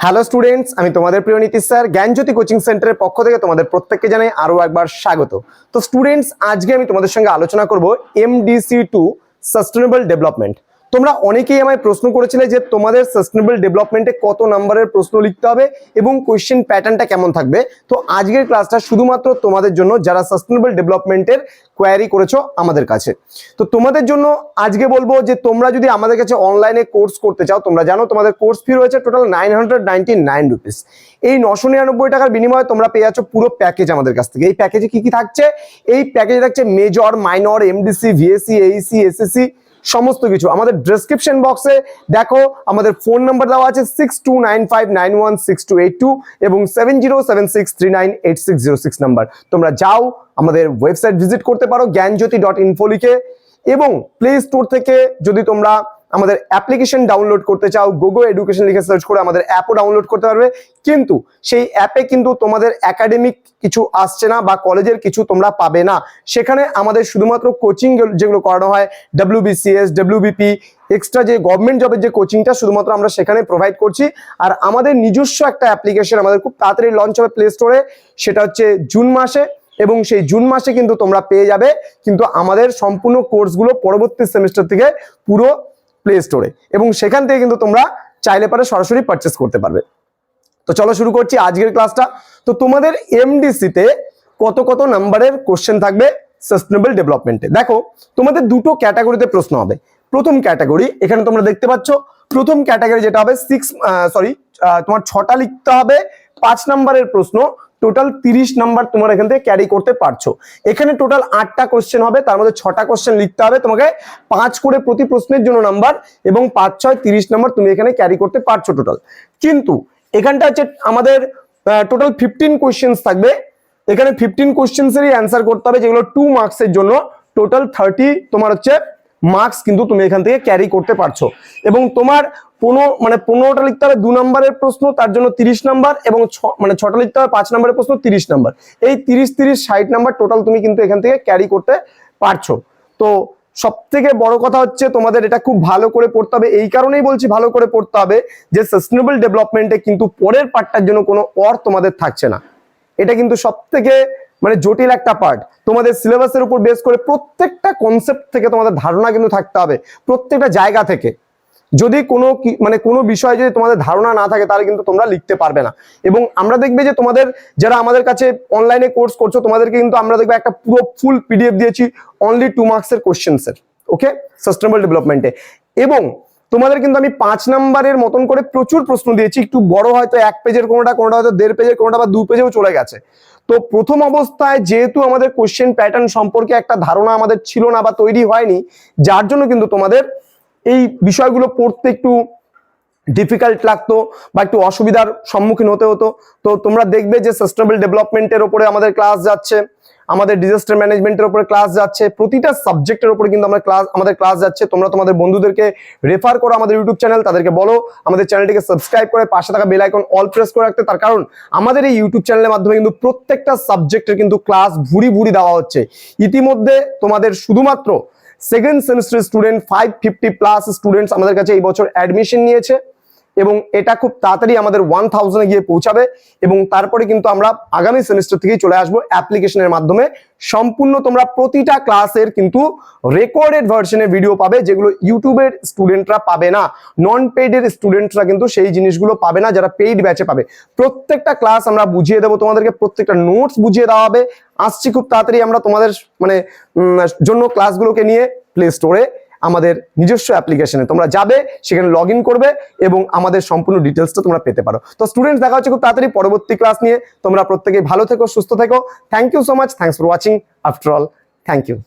Hello students আমি তোমাদের প্রিয় নীতি স্যার। জ্ঞানজ্যোতি কোচিং সেন্টারের পক্ষ থেকে তোমাদের প্রত্যেককে জানাই আরও একবার স্বাগত। তো স্টুডেন্টস আজকে আমি তোমাদের সঙ্গে আলোচনা করব এমডিসি টু সাস্টেনেবল ডেভেলপমেন্ট তোমরা অনেকেই আমায় প্রশ্ন করেছিলে যে তোমাদের সাস্টেনেবল ডেভেলপমেন্টে কত নাম্বারের প্রশ্ন লিখতে হবে এবং কোয়েশ্চেন প্যাটার্নটা কেমন থাকবে। তো আজকের ক্লাসটা শুধুমাত্র তোমাদের জন্য যারা সাস্টেনেবল ডেভেলপমেন্টের কোয়ারি করেছ আমাদের কাছে। তো তোমাদের জন্য আজকে বলব যে তোমরা যদি আমাদের কাছে অনলাইনে কোর্স করতে চাও, তোমরা জানো তোমাদের কোর্স ফি রয়েছে total nine hundred ninety nine rupees এই নশো নিরানব্বই টাকার বিনিময়ে তোমরা পেয়ে যাচ্ছ পুরো প্যাকেজ আমাদের কাছ থেকে। এই প্যাকেজে কি কি থাকছে? এই প্যাকেজে থাকছে major minor MDC VSC AEC SSC সমস্ত কিছু। আমাদের ডেসক্রিপশন বক্সে দেখো, আমাদের ফোন নাম্বার দেওয়া আছে six two nine five nine one six two eight two এবং seven zero seven six three nine eight six zero six number তোমরা যাও, আমাদের ওয়েবসাইট ভিজিট করতে পারো, জ্ঞানজ্যোতি ডট ইনফো লিখে এবং প্লে স্টোর থেকে যদি তোমরা আমাদের অ্যাপ্লিকেশন ডাউনলোড করতে চাও গোগো এডুকেশন লিখে সার্চ করে আমাদের অ্যাপও ডাউনলোড করতে পারবে। কিন্তু সেই অ্যাপে কিন্তু তোমাদের একাডেমিক কিছু আসছে না বা কলেজের কিছু তোমরা পাবে না। সেখানে আমাদের শুধুমাত্র কোচিং যেগুলো করানো হয় ডাব্লিউবিসিএস ডাব্লিউবিপি এক্সট্রা যে গভর্নমেন্ট জবের যে কোচিংটা শুধুমাত্র আমরা সেখানে প্রোভাইড করছি। আর আমাদের নিজস্ব একটা অ্যাপ্লিকেশন আমাদের খুব তাড়াতাড়ি লঞ্চ হবে প্লে স্টোরে সেটা হচ্ছে জুন মাসে। এবং সেই জুন মাসে কিন্তু তোমরা পেয়ে যাবে। কিন্তু আমাদের সম্পূর্ণ কোর্সগুলো পরবর্তী সেমিস্টার থেকে পুরো প্লে স্টোরে এবং সেখান থেকে কিন্তু তোমরা চাইলে পারে সরাসরি পারচেস করতে পারবে। তো চলো শুরু করছি আজকের ক্লাসটা তো তোমাদের এমডিসিতে কত কত নাম্বারের কোশ্চেন থাকবে সাস্টেনেবল ডেভেলপমেন্টে দেখো, তোমাদের দুটো ক্যাটাগরিতে প্রশ্ন হবে। প্রথম ক্যাটাগরি এখানে তোমরা দেখতে পাচ্ছ, প্রথম ক্যাটাগরি যেটা হবে সিক্স সরি তোমার ছটা লিখতে হবে, পাঁচ নাম্বারের প্রশ্ন টোটাল তিরিশ নাম্বার তোমার এখান থেকে ক্যারি করতে পারছ। এখানে টোটাল আটটা কোশ্চেন হবে, তার মধ্যে ছটা কোশ্চেন লিখতে হবে, তোমাকে পাঁচ করে প্রতি প্রশ্নের জন্য নাম্বার এবং পাঁচ, ছয়, তিরিশ নাম্বার তুমি এখানে ক্যারি করতে পারছ টোটাল কিন্তু এখানটা হচ্ছে আমাদের টোটাল ফিফটিন কোশ্চেন্স থাকবে। এখানে ফিফটিন কোশ্চেন্সেরই অ্যান্সার করতে হবে, যেগুলো টু মার্কসের জন্য। টোটাল থার্টি তোমার হচ্ছে মার্কস কিন্তু তুমি এখান থেকে ক্যারি করতে পারছ। এবং তোমার পনেরো মানে পনেরোটা লিখতে হবে দু নম্বরের প্রশ্ন, তার জন্য তিরিশ নাম্বার এবং ছ- মানে ছটা লিখতে হবে পাঁচ নম্বরের প্রশ্ন, তিরিশ নাম্বার। এই তিরিশ তিরিশ, ষাট নাম্বার টোটাল তুমি কিন্তু এখান থেকে ক্যারি করতে পারছ। তো সব থেকে বড় কথা হচ্ছে তোমাদের এটা খুব ভালো করে পড়তে হবে। এই কারণেই বলছি ভালো করে পড়তে হবে যে সাস্টেনেবল ডেভেলপমেন্টে কিন্তু পরের পার্টটার জন্য কোনো অর তোমাদের থাকছে না। এটা কিন্তু সব থেকে মানে জটিল একটা পার্ট তোমাদের সিলেবাসের উপর বেস করে প্রত্যেকটা কনসেপ্ট থেকে তোমাদের ধারণা কিন্তু থাকতে হবে, প্রত্যেকটা জায়গা থেকে। যদি কোনো মানে কোনো বিষয়ে যদি তোমাদের ধারণা না থাকে, তাহলে কিন্তু তোমরা লিখতে পারবে না। এবং আমরা দেখবে যে তোমাদের, যারা আমাদের কাছে অনলাইনে কোর্স করছ, তোমাদেরকে কিন্তু আমরা দেখবে একটা পুরো ফুল পিডিএফ দিয়েছি অনলি টু মার্কসের কোশ্চেন্সের ওকে সাস্টেনেবল ডেভেলপমেন্টে এবং তোমাদের কিন্তু আমি পাঁচ নাম্বারের মতন করে প্রচুর প্রশ্ন দিয়েছি। একটু বড় হয়তো এক পেজের কোনোটা কোনোটা হয়তো দেড় পেজের, কোনোটা বা দু পেজেও চলে গেছে। তো প্রথম অবস্থায় যেহেতু আমাদের কোশ্চেন প্যাটার্ন সম্পর্কে একটা ধারণা আমাদের ছিল না বা তৈরি হয়নি, যার জন্য কিন্তু তোমাদের এই বিষয়গুলো পড়তে একটু ডিফিকাল্ট লাগতো বা একটু অসুবিধার সম্মুখীন হতে হতো। তো তোমরা দেখবে যে সাস্টেনেবল ডেভেলপমেন্টের ওপরে আমাদের ক্লাস যাচ্ছে। আমাদের ডিজাস্টার ম্যানেজমেন্টের উপরে ক্লাস যাচ্ছে, প্রতিটা সাবজেক্টের উপরে কিন্তু আমরা ক্লাস আমাদের ক্লাস যাচ্ছে। তোমরা তোমাদের বন্ধুদেরকে রেফার করো আমাদের ইউটিউব চ্যানেল তাদেরকে বলো, আমাদের চ্যানেলটিকে সাবস্ক্রাইব করে পাশে থাকা বেল আইকন অল প্রেস করে রাখতে। তার কারণ, আমাদের এই ইউটিউব চ্যানেলের মাধ্যমে কিন্তু প্রত্যেকটা সাবজেক্টের কিন্তু ক্লাস ভুরি ভুরি দেওয়া হচ্ছে। ইতিমধ্যে তোমাদের শুধুমাত্র second semester student five fifty plus students আমাদের কাছে এই বছর অ্যাডমিশন নিয়েছে। এবং এটা খুব তাড়াতাড়ি আমাদের ওয়ান থাউজেন্ডে গিয়ে পৌঁছাবে এবং তারপরে কিন্তু আমরা আগামী সেমিস্টার থেকেই চলে আসব অ্যাপ্লিকেশনের মাধ্যমে। সম্পূর্ণ তোমরা প্রতিটা ক্লাসের কিন্তু রেকর্ডেড ভার্সনে ভিডিও পাবে, যেগুলো ইউটিউবের স্টুডেন্টরা পাবে না। নন পেইডের স্টুডেন্টরা কিন্তু সেই জিনিসগুলো পাবে না, যারা পেইড ব্যাচে পাবে। প্রত্যেকটা ক্লাস আমরা বুঝিয়ে দেবো, তোমাদেরকে প্রত্যেকটা নোটস বুঝিয়ে দেওয়া হবে। আসছি খুব তাড়াতাড়ি আমরা তোমাদের মানে জন্য ক্লাসগুলোকে নিয়ে প্লে স্টোরে আমাদের নিজস্ব অ্যাপ্লিকেশনে তোমরা যাবে, সেখানে লগ করবে এবং আমাদের সম্পূর্ণ ডিটেলসটা তোমরা পেতে পারো। তো স্টুডেন্টস দেখা হচ্ছে খুব তাড়াতাড়ি পরবর্তী ক্লাস নিয়ে। তোমরা প্রত্যেকেই ভালো থেকো, সুস্থ থেকো। Thank you so much thanks for watching after all thank you